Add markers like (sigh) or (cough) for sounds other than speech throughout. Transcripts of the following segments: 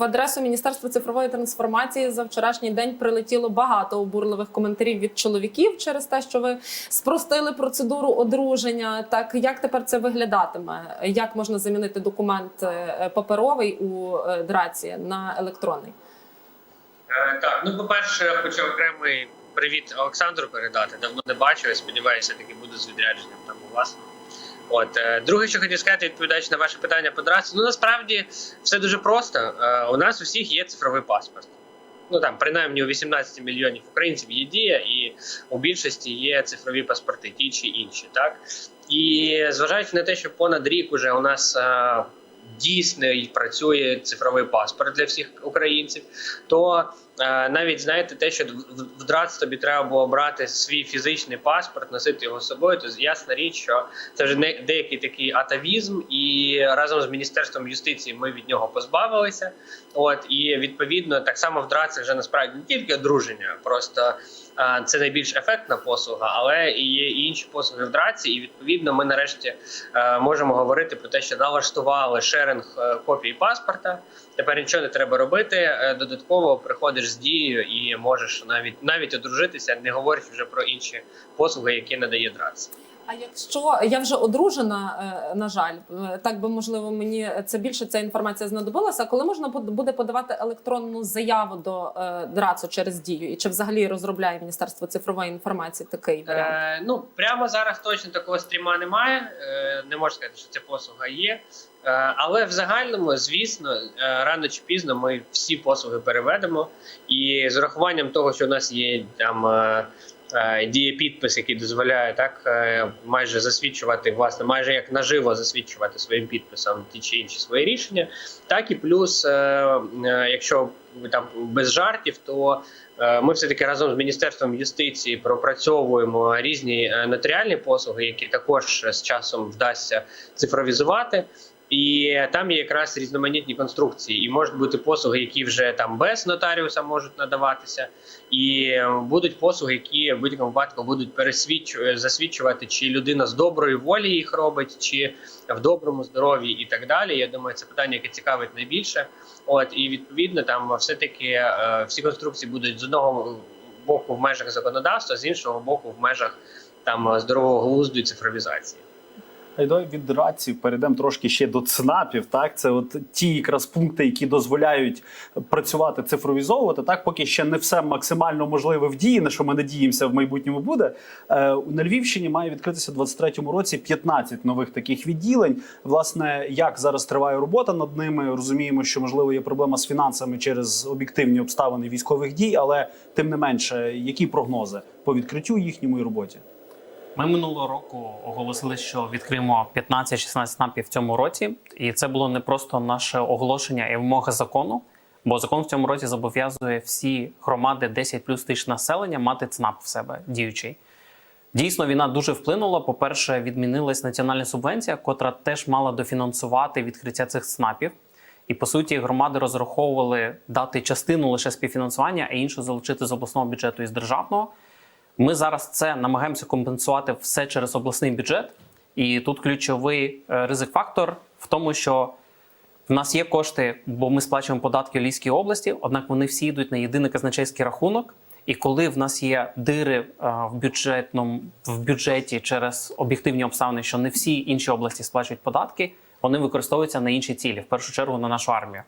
в адресу Міністерства цифрової трансформації за вчорашній день прилетіло багато обурливих коментарів від чоловіків через те, що ви спростили процедуру одруження. Так як тепер це виглядатиме? Як можна замінити документ е, паперовий у е, драці на електронний? Е, Так, ну по-перше, хочу окремий привіт Олександру передати. Давно не бачив. Сподіваюся, таки буду з відрядженням там у вас. От е, друге, що хотів сказати, відповідаючи на ваше питання по драці. Ну насправді все дуже просто. Е, У нас у всіх є цифровий паспорт. Ну там принаймні у 18 мільйонів українців є дія, і у більшості є цифрові паспорти, ті чи інші, так і зважаючи на те, що понад рік уже у нас е, дійсний працює цифровий паспорт для всіх українців, то навіть знаєте, те, що в- ДРАЦ тобі треба було брати свій фізичний паспорт, носити його з собою, то ясна річ, що це вже не деякий такий атавізм, і разом з міністерством юстиції ми від нього позбавилися. От і відповідно так само в ДРАЦ вже насправді не тільки одруження, просто е, це найбільш ефектна послуга, але і є і інші послуги в драці. І відповідно ми нарешті е, можемо говорити про те, що налаштували шеринг е, копії паспорта. Тепер нічого не треба робити. Е, Додатково приходиш з дією і можеш навіть навіть одружитися, не говорячи вже про інші послуги, які надає ДРАЦ. А якщо я вже одружена, е, на жаль, е, так би можливо мені це більше ця інформація знадобилася. Коли можна буде- буде подавати електронну заяву до е, ДРАЦу через дію, і чи взагалі розробляє Міністерство цифрової інформації такий варіант? Е, ну прямо зараз точно такого стріма немає. Е, не можу сказати, що ця послуга є. Е, але в загальному, звісно, е, рано чи пізно ми всі послуги переведемо. І з урахуванням того, що у нас є там. Е, е, Дієпідпис, який дозволяє так майже засвідчувати, власне, майже як наживо засвідчувати своїм підписом ті чи інші свої рішення. Так і плюс, якщо там без жартів, то Ми все таки разом з міністерством юстиції пропрацьовуємо різні нотаріальні послуги, які також з часом вдасться цифровізувати. І там є якраз різноманітні конструкції, і можуть бути послуги, які вже там без нотаріуса можуть надаватися, і е, будуть послуги, які в будь-якому випадку будуть пересвідчу- засвідчувати, чи людина з доброї волі їх робить, чи в доброму здоров'ї, і так далі. Я думаю, це питання, яке цікавить найбільше. От і відповідно там все таки е, всі конструкції будуть з одного боку в межах законодавства, з іншого боку, в межах там здорового глузду і цифровізації. А давай від рації перейдемо трошки ще до ЦНАПів. Так, це от ті якраз пункти, які дозволяють працювати цифровізовувати. Так, поки ще не все максимально можливе в дії, на що ми надіємося в майбутньому буде. Е, на Львівщині має відкритися у 23-му році 15 нових таких відділень. Власне, як зараз триває робота над ними? Розуміємо, що можливо є проблема з фінансами через об'єктивні обставини військових дій, але тим не менше, які прогнози по відкриттю їхньому і роботі? Ми минулого року оголосили, що відкриємо 15-16 ЦНАПів в цьому році, і це було не просто наше оголошення і вимога закону. Бо закон в цьому році зобов'язує всі громади 10 плюс тисяч населення мати ЦНАП в себе діючий. Дійсно, війна дуже вплинула. По-перше, відмінилась національна субвенція, котра теж мала дофінансувати відкриття цих ЦНАПів. І по суті, громади розраховували дати частину лише співфінансування, а іншу залучити з обласного бюджету і з державного. Ми зараз це намагаємося компенсувати все через обласний бюджет. І тут ключовий е, ризик-фактор в тому, що в нас є кошти, бо ми сплачуємо податки в Львівській області, однак вони всі йдуть на єдиний казначейський рахунок. І коли в нас є дири е, в бюджетному в бюджеті через об'єктивні обставини, що не всі інші області сплачують податки, вони використовуються на інші цілі, в першу чергу на нашу армію.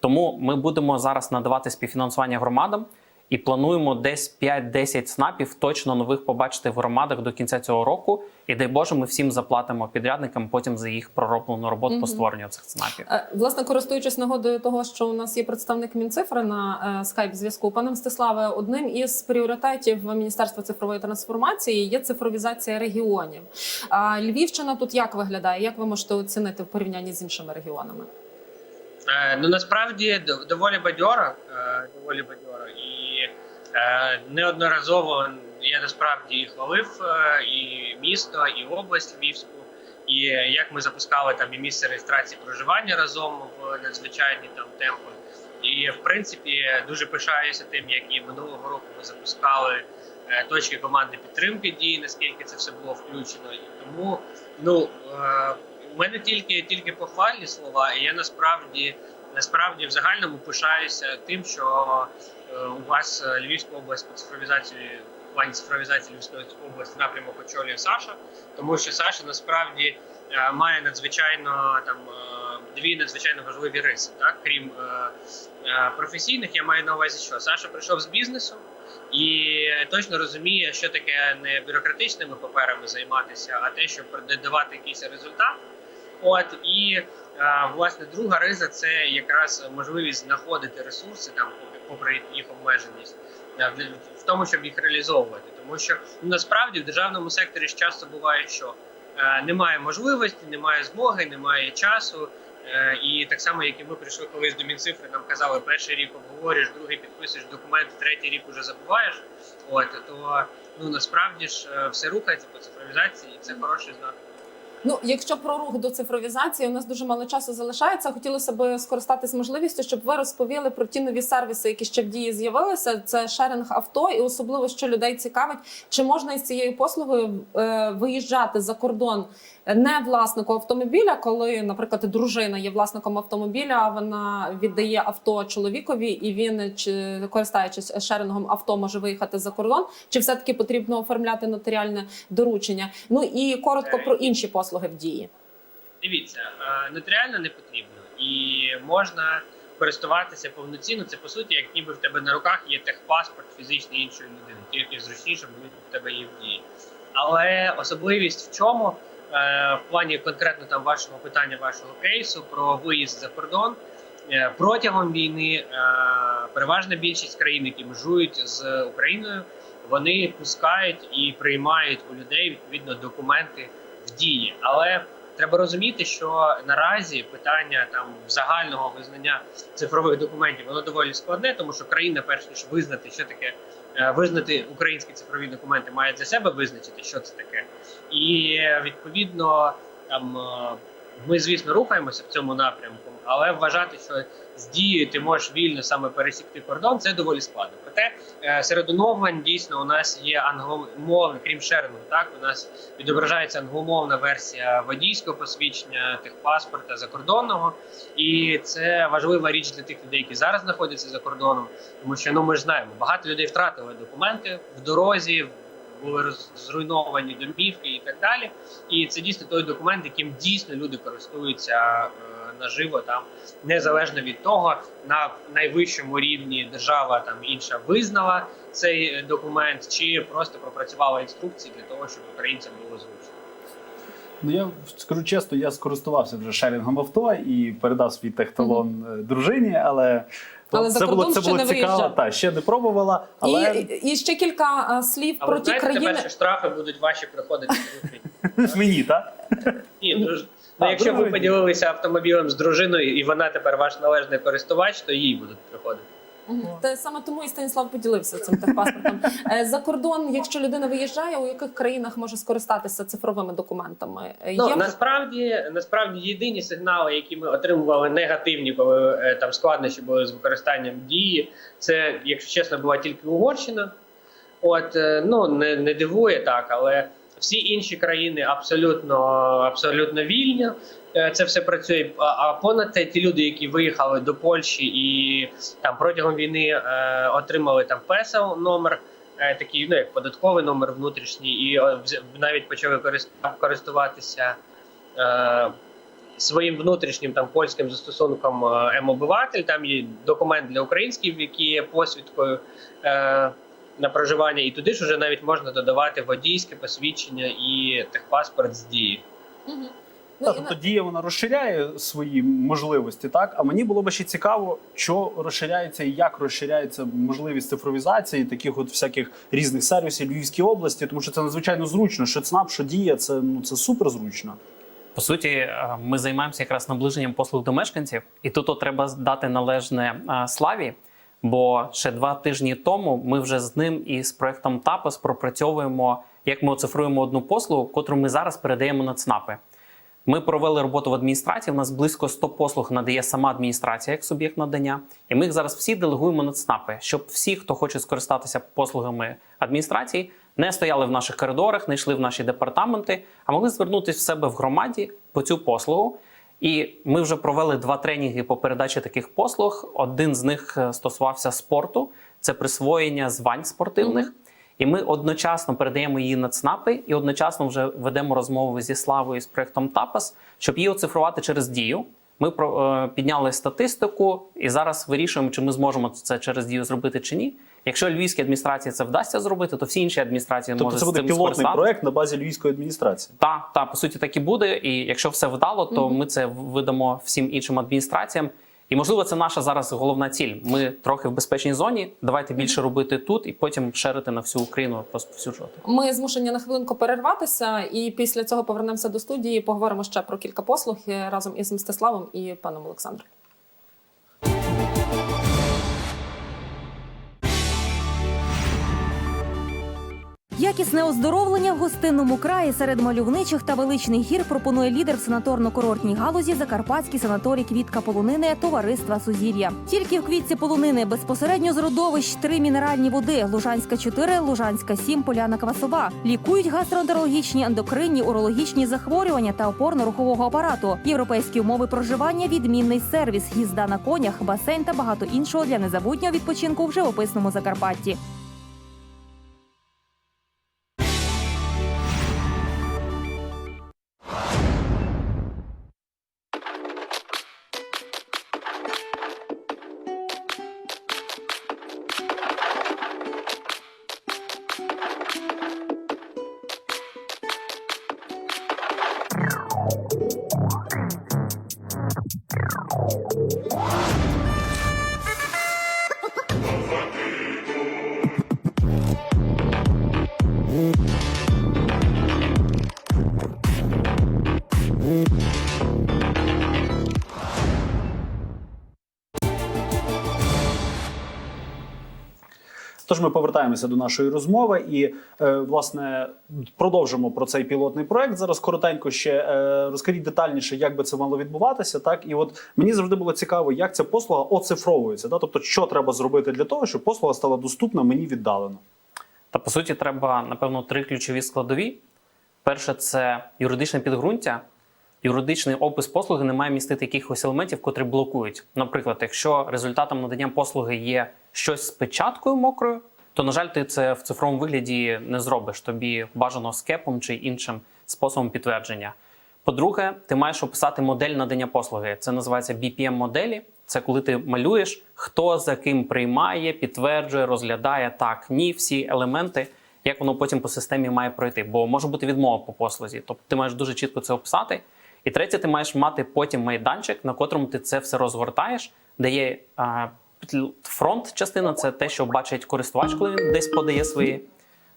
Тому ми будемо зараз надавати співфінансування громадам і плануємо десь 5-10 снапів точно нових побачити в громадах до кінця цього року. І дай Боже, ми всім заплатимо підрядникам потім за їх пророблену роботу по створенню цих снапів. Е, Власне, користуючись нагодою того, що у нас є представник Мінцифри на е, скайп зв'язку, пане Мстиславе, одним із пріоритетів Міністерства цифрової трансформації є цифровізація регіонів. А Львівщина тут як виглядає? Як ви можете оцінити в порівнянні з іншими регіонами? Е, Ну насправді доволі бадьоро, е, доволі бадьоро, і е, неодноразово я насправді і хвалив е, і місто, і область Львівську, і як ми запускали там і місце реєстрації проживання разом в надзвичайні там темпи. І в принципі дуже пишаюся тим, як і минулого року ми запускали е, точки команди підтримки дії, наскільки це все було включено. І тому ну е, у мене тільки тільки похвальні слова, і я насправді насправді в загальному пишаюся тим, що е, у вас е, Львівська область по цифровізації в плані цифровізації Львівської області напрямок очолює Саша, тому що Саша насправді е, має надзвичайно там е, дві надзвичайно важливі риси. Так, крім е, е, професійних, я маю на увазі, що Саша прийшов з бізнесу і точно розуміє, що таке не бюрократичними паперами займатися, а те, щоб давати якийсь результат. От і власне друга риза це якраз можливість знаходити ресурси там, попри- їх обмеженість, е, в- тому, щоб їх реалізовувати. Тому що ну, насправді в державному секторі ж часто буває, що е, немає можливості, немає змоги, немає часу. Е, І так само, як і ми прийшли колись до Мінцифри, нам казали, перший рік обговорюєш, другий підписуєш документи, третій рік уже забуваєш. От то ну насправді ж е, все рухається по цифровізації, і це хороший знак. Ну, якщо про рух до цифровізації, у нас дуже мало часу залишається. Хотілося б скористатись можливістю, щоб ви розповіли про ті нові сервіси, які ще в дії з'явилися. Це шеринг авто, і особливо що людей цікавить, чи можна із цією послугою е, виїжджати за кордон не власнику автомобіля, коли, наприклад, дружина є власником автомобіля, вона віддає авто чоловікові, і він чи користуючись шерингом авто, може виїхати за кордон, чи все таки потрібно оформляти нотаріальне доручення? Ну і коротко про інші послуги в дії. Дивіться, е, нотаріально не потрібно і можна користуватися повноцінно. Це по суті, як ніби в тебе на руках є техпаспорт фізичної іншої людини, тільки зручніше, бо в тебе є в дії. Але особливість в чому? Е, В плані конкретно там вашого питання, вашого кейсу про виїзд за кордон Е, протягом війни переважна більшість країн, які межують з Україною, вони пускають і приймають у людей відповідно документи в дії. Але треба розуміти, що наразі питання там загального визнання цифрових документів воно доволі складне, тому що країна, перш ніж визнати, що таке е, визнати українські цифрові документи, має для себе визначити, що це таке, і відповідно там. е, Ми, звісно, рухаємося в цьому напрямку, але вважати, що з дією ти можеш вільно саме пересікти кордон, це доволі складно. Проте е, серед оновлень дійсно у нас є англомовне, крім шерингу. Так у нас відображається англомовна версія водійського посвідчення, техпаспорта закордонного, і це важлива річ для тих людей, які зараз знаходяться за кордоном, тому що ну ми ж знаємо, багато людей втратили документи в дорозі. Були зруйновані домівки і так далі. І це дійсно той документ, яким дійсно люди користуються е, наживо там, незалежно від того, на найвищому рівні держава там інша визнала цей е, документ, чи просто пропрацювала інструкції для того, щоб українцям було зручно. Ну я скажу чесно, я скористувався вже шерінгом авто і передав свій техталон е, дружині, але, Але за це було це ще було не цікаво. виїжджав. Та ще не пробувала, але І, і ще кілька а, слів А про ті знаєте, країни. тепер що штрафи будуть ваші приходити (laughs) мені так. Ні, А, ну, якщо ви поділилися автомобілем з дружиною, і вона тепер ваш належний користувач, то їй будуть приходити. Мгм. Та саме тому і Станіслав поділився цим техпаспортом. Е, За кордон, якщо людина виїжджає, у яких країнах може скористатися цифровими документами? Е, Ну Є насправді насправді єдині сигнали, які ми отримували негативні, коли е, там складнощі були з використанням дії, це, якщо чесно, була тільки Угорщина. От ну не, не дивує так, але всі інші країни абсолютно абсолютно вільні. Е, Це все працює. А, понад те, ті люди, які виїхали до Польщі і там протягом війни е, отримали там ПЕСЕЛ номер, е, такий ну як податковий номер внутрішній, і е, навіть почали корист- користуватися е, своїм внутрішнім там польським застосунком е, М-обиватель. Там є документ для українських, який є посвідкою е, на проживання, і туди ж вже навіть можна додавати водійське посвідчення і техпаспорт з дії. Мгм. Ну, Так, і тобто на- дія вона розширяє свої можливості, так а мені було би ще цікаво, що розширяється і як розширяється можливість цифровізації таких от всяких різних сервісів Львівській області, тому що це надзвичайно зручно. Що ЦНАП, що дія, це ну це супер зручно. По суті, е, ми займаємося якраз наближенням послуг до мешканців, і тут от треба дати належне славі. Бо ще два тижні тому ми вже з ним і з проектом ТАПОС пропрацьовуємо, як ми оцифруємо одну послугу, котру ми зараз передаємо на ЦНАПи. Ми провели роботу в адміністрації. У нас близько 100 послуг надає сама адміністрація як суб'єкт надання. І ми їх зараз всі делегуємо на ЦНАПи, щоб всі, хто хоче скористатися послугами адміністрації, не стояли в наших коридорах, не йшли в наші департаменти, а могли звернутися в себе в громаді по цю послугу. І ми вже провели два тренінги по передачі таких послуг. Один з них е, стосувався спорту, це присвоєння звань спортивних. І ми одночасно передаємо її на ЦНАПи і одночасно вже ведемо розмову зі Славою з проєктом ТАПАС, щоб її оцифрувати через дію. Ми про е, підняли статистику і зараз вирішуємо, чи ми зможемо це через дію зробити чи ні. Якщо львівській адміністрації це вдасться зробити, то всі інші адміністрації Тобто можуть це з цим пілотний проект на базі львівської адміністрації. Так, та по суті так і буде. І якщо все вдало, то ми це видамо всім іншим адміністраціям. І можливо, це наша зараз головна ціль. Ми трохи в безпечній зоні. Давайте більше робити тут і потім шерити на всю Україну, розповсюджувати. Ми змушені на хвилинку перерватися, і після цього повернемося до студії. Поговоримо ще про кілька послуг е, разом із Мстиславом і паном Олександром. Якісне оздоровлення в гостинному краї серед мальовничих та величних гір пропонує лідер в санаторно-курортній галузі Закарпатський санаторій Квітка полонини Товариства Сузір'я. Тільки в квітці полонини безпосередньо з родовищ три мінеральні води: Лужанська 4, Лужанська 7, Поляна Квасова. Лікують гастроентерологічні, ендокринні, урологічні захворювання та опорно-рухового апарату. Європейські умови проживання, відмінний сервіс, їзда на конях, басейн та багато іншого для незабутнього відпочинку в живописному Закарпатті. Ми повертаємося до нашої розмови і е, власне продовжимо про цей пілотний проект. Зараз коротенько ще е, розкажіть детальніше, як би це мало відбуватися. Так і от мені завжди було цікаво, як ця послуга оцифровується. Да? Тобто, що треба зробити для того, щоб послуга стала доступна мені віддалено. Та по суті, треба напевно три ключові складові. Перше, це юридичне підґрунтя. Юридичний опис послуги не має містити якихось елементів, котрі блокують. Наприклад, якщо результатом надання послуги є щось з печаткою мокрою, то, на жаль, ти це в цифровому вигляді не зробиш. Тобі бажано скепом чи іншим способом підтвердження. По-друге, ти маєш описати модель надання послуги. Це називається BPM-моделі. Це коли ти малюєш, хто за ким приймає, підтверджує, розглядає так, ні, всі елементи, як воно потім по системі має пройти. Бо може бути відмова по послузі. Тобто ти маєш дуже чітко це описати. І третє, ти маєш мати потім майданчик, на котрому ти це все розгортаєш, де є а, фронт частина, це те, що бачить користувач, коли він десь подає свої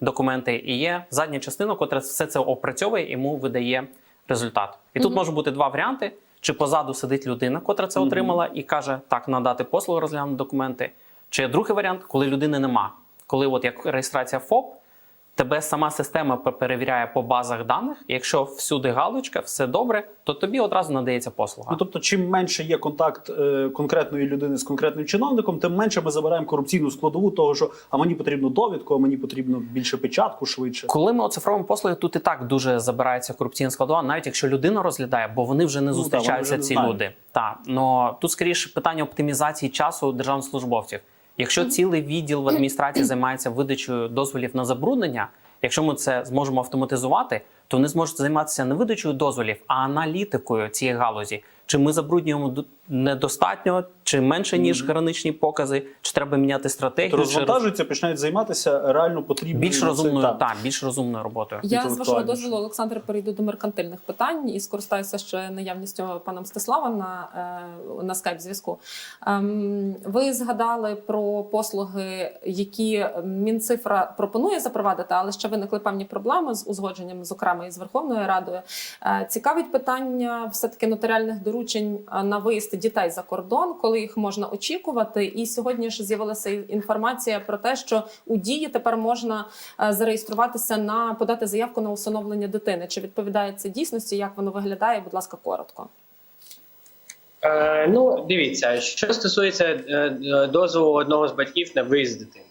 документи. І є задня частина, котра все це опрацьовує йому видає результат. І тут може бути два варіанти: чи позаду сидить людина, котра це отримала, і каже, так, надати послугу, розглянути документи. Чи є другий варіант, коли людини нема. Коли, от як реєстрація ФОП, тебе сама система пе- перевіряє по базах даних. Якщо всюди галочка, все добре, то тобі одразу надається послуга. Ну тобто, чим менше є контакт е, конкретної людини з конкретним чиновником, тим менше ми забираємо корупційну складову того, що а мені потрібно довідку, а мені потрібно більше печатку швидше. Коли ми оцифровуємо послуги, тут і так дуже забирається корупційна складова, навіть якщо людина розглядає, бо вони вже не Ну, зустрічаються вони вже ці не люди. Так, но тут скоріше питання оптимізації часу державних службовців. Якщо цілий відділ в адміністрації (clears throat) займається видачею дозволів на забруднення, якщо ми це зможемо автоматизувати, то вони зможуть займатися не видачею дозволів, а аналітикою цієї галузі. Чи ми забруднюємо недостатньо, чи менше ніж граничні покази, чи треба міняти стратегію, чи розвантажуються, починають займатися реально потрібною більш розумною, це- так, більш розумною роботою. Я з вашого дозволу, Олександр, перейду до меркантильних питань і скористаюся ще наявністю пана Мстислава на, е, на скайп зв'язку. Ем, ви згадали про послуги, які Мінцифра пропонує запровадити, але ще виникли певні проблеми з узгодженням, зокрема і з Верховною Радою. Е, цікавить питання все таки нотаріальних доручень е, на виїзд дітей за кордон, коли їх можна очікувати. І сьогодні ж з'явилася інформація про те, що у дії тепер можна е, зареєструватися на подати заявку на усиновлення дитини. Чи відповідає це дійсності? Як воно виглядає? Будь ласка, коротко. Е, ну, дивіться, що стосується е, е, дозволу одного з батьків на виїзд дитини.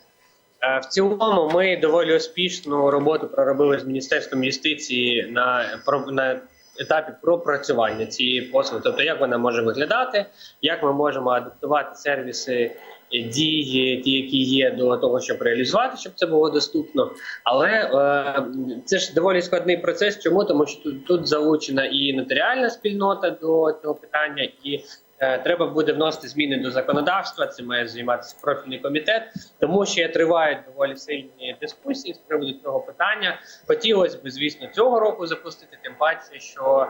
В цілому, ми доволі успішну роботу проробили з Міністерством юстиції на, про- на етапі пропрацювання цієї послуги, тобто як вона може виглядати, як ми можемо адаптувати сервіси. Дії, ті, які є до того, щоб реалізувати, щоб це було доступно. Але е, це ж доволі складний процес. Чому тому, що тут, тут залучена і нотаріальна спільнота до цього питання, і е, треба буде вносити зміни до законодавства. Це має займатися профільний комітет. Тому ще тривають доволі сильні дискусії з приводу цього питання. Хотілося б, звісно, цього року запустити. Тим паче, що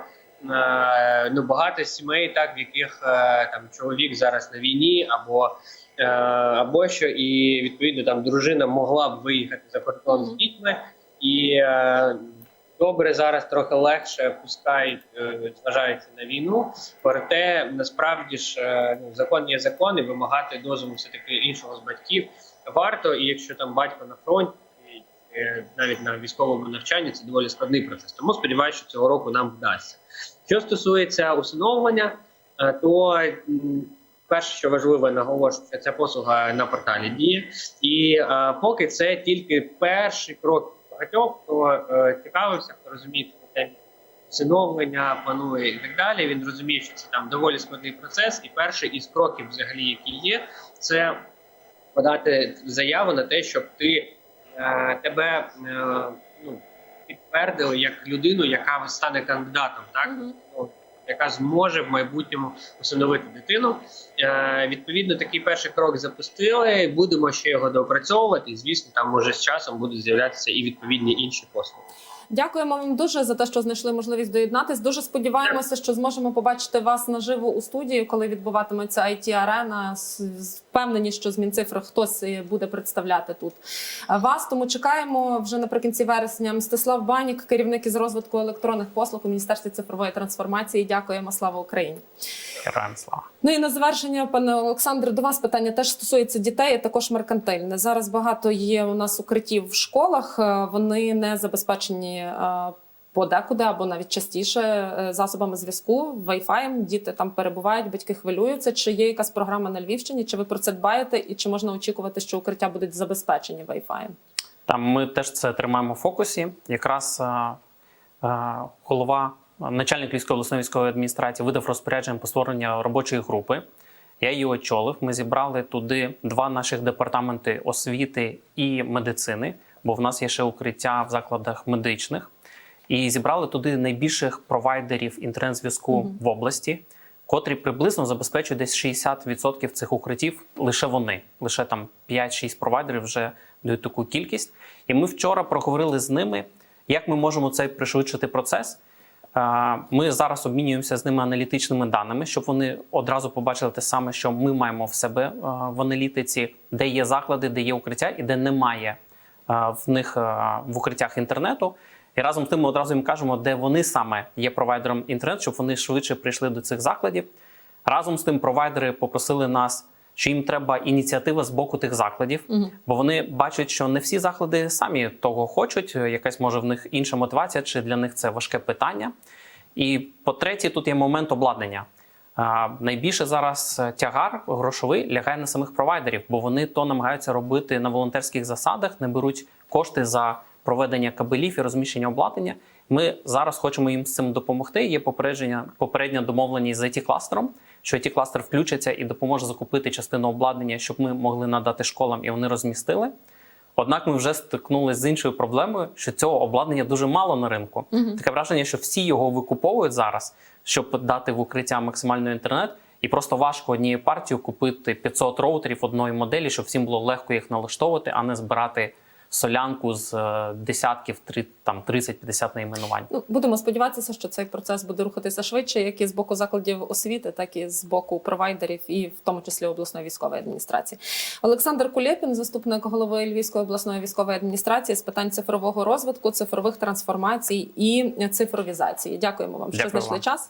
е, ну багато сімей, так в яких е, там чоловік зараз на війні або або що, і відповідно там дружина могла б виїхати за кордон з дітьми, і е, добре зараз трохи легше пускають, е, зважаючи на війну. Проте насправді ж е, ну, закон є закон, і вимагати дозволу все таки іншого з батьків варто. І якщо там батько на фронті. е, Навіть на військовому навчанні це доволі складний процес. Тому сподіваюся, що цього року нам вдасться. Що стосується усиновлення, е, то перше, що важливо наголошую, що ця послуга на порталі діє, і е, поки це тільки перший крок багатьох, хто е, цікавився, хто розуміє цю тему усиновлення, планує і так далі. Він розуміє, що це там доволі складний процес, і перший із кроків, взагалі, які є, це подати заяву на те, щоб ти е, тебе е, ну, підтвердили як людину, яка стане кандидатом, так Мгм. ну, яка зможе в майбутньому усиновити дитину. Е, відповідно, такий перший крок запустили. Будемо ще його доопрацьовувати. І звісно, там може з часом будуть з'являтися і відповідні інші послуги. Дякуємо вам дуже за те, що знайшли можливість доєднатись. Дуже сподіваємося, що зможемо побачити вас наживо у студії, коли відбуватиметься it арена Впевнені, що з Мінцифри хтось е, буде представляти тут вас. Тому чекаємо вже наприкінці вересня. Мстислав Банік, керівник із розвитку електронних послуг у міністерстві цифрової трансформації. Дякуємо. Слава Україні! Героям слава. Ну і на завершення, пане Олександре, до вас питання теж стосується дітей, а також меркантильне. Зараз багато є у нас укриттів в школах. е, Вони не забезпечені подекуди або навіть частіше е, засобами зв'язку, Wi-Fi. Діти там перебувають, батьки хвилюються. Чи є якась програма на Львівщині? Чи ви про це дбаєте? І чи можна очікувати, що укриття будуть забезпечені Wi-Fi? Там ми теж це тримаємо в фокусі. Якраз е, е, голова, начальник Львівської обласної військової адміністрації видав розпорядження по створенню робочої групи. Я її очолив. Ми зібрали туди два наших департаменти освіти і медицини, бо в нас є ще укриття в закладах медичних. І зібрали туди найбільших провайдерів інтернет-зв'язку Мгм. в області, котрі приблизно забезпечують десь 60% цих укриттів лише вони. Лише там 5-6 провайдерів вже дають таку кількість. І ми вчора проговорили з ними, як ми можемо цей пришвидшити процес. Ми зараз обмінюємося з ними аналітичними даними, щоб вони одразу побачили те саме, що ми маємо в себе в аналітиці, де є заклади, де є укриття і де немає в них е, в укриттях інтернету. І разом з тим ми одразу їм кажемо, де вони саме є провайдером інтернету, щоб вони швидше прийшли до цих закладів. Разом з тим, провайдери попросили нас, що їм треба ініціатива з боку тих закладів, Мгм. бо вони бачать, що не всі заклади самі того хочуть. Якась може в них інша мотивація, чи для них це важке питання. І по-третє, тут є момент обладнання. Найбільше зараз е, тягар грошовий лягає на самих провайдерів, бо вони то намагаються робити на волонтерських засадах, не беруть кошти за проведення кабелів і розміщення обладнання. Ми зараз хочемо їм з цим допомогти. Є попередження, попередня домовленість з it кластером що it кластер включиться і допоможе закупити частину обладнання, щоб ми могли надати школам і вони розмістили. Однак ми вже стикнулися з іншою проблемою, що цього обладнання дуже мало на ринку. Угу. Таке враження, що всі його викуповують зараз, щоб дати в укриття максимальний інтернет, і просто важко однією партією купити 500 роутерів одної моделі, щоб всім було легко їх налаштовувати, а не збирати солянку з е, десятків, три- там 30-50 найменувань. Ну, будемо сподіватися, що цей процес буде рухатися швидше, як і з боку закладів освіти, так і з боку провайдерів, і в тому числі обласної військової адміністрації. Олександр Кулєпін, заступник голови Львівської обласної військової адміністрації з питань цифрового розвитку, цифрових трансформацій і цифровізації. Дякуємо вам, що Дякую знайшли вам. час.